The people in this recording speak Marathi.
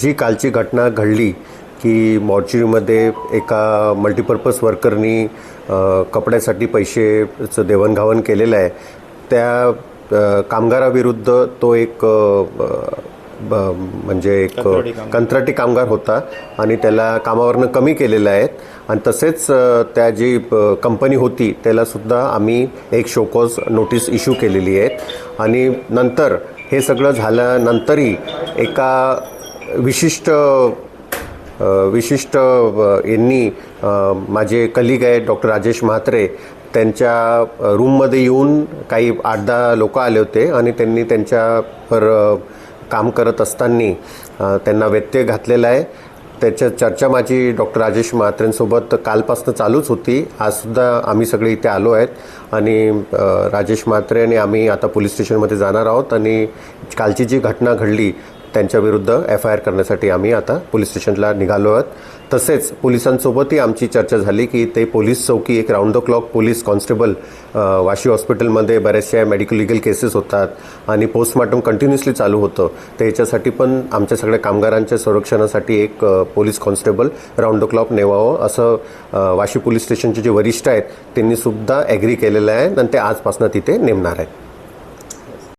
जी कालची घटना घडली की मॉर्चरीमध्ये एका मल्टीपर्पज वर्करनी कपड्यासाठी पैसेचं देवाणघेवाण केलेलं आहे. त्या कामगाराविरुद्ध तो एक म्हणजे एक कंत्राटी कामगार. होता आणि त्याला कामावरनं कमी केलेलं आहे आणि तसेच त्या जी प- कंपनी होती त्याला सुद्धा आम्ही एक शोकॉज नोटीस इश्यू केलेली आहे. आणि नंतर हे सगळं झाल्यानंतरही एका विशिष्ट विशिष्ट यांनी माझे कलिग आहे डॉक्टर राजेश म्हात्रे त्यांच्या रूममध्ये येऊन काही आठ दहा लोक आले होते आणि त्यांनी त्यांच्यावर काम करत असताना त्यांना व्यत्यय घातलेला आहे. त्याच्या चर्चा माझी डॉक्टर राजेश म्हात्रेंसोबत कालपासून चालूच होती. आजसुद्धा आम्ही सगळे इथे आलो आहेत आणि राजेश म्हात्रे आणि आम्ही आता पोलीस स्टेशनमध्ये जाणार आहोत आणि कालची जी घटना घडली त्यांच्याविरुद्ध एफ आय आर करण्यासाठी आम्ही आता पोलीस स्टेशनला निघालो आहोत. तसेच पोलिसांसोबतही आमची चर्चा झाली की ते पोलीस चौकी एक round the clock police constable Vashi हॉस्पिटलमध्ये बऱ्याचशा मेडिकल लिगल केसेस होतात आणि पोस्टमॉर्टम कंटिन्युअसली चालू होतं. तर याच्यासाठी पण आमच्या सगळ्या कामगारांच्या संरक्षणासाठी एक police constable round the clock नेवावं असं वाशी पोलीस स्टेशनचे जे वरिष्ठ आहेत त्यांनी सुद्धा ॲग्री केलेलं आहे आणि ते आजपासून तिथे नेमणार आहेत.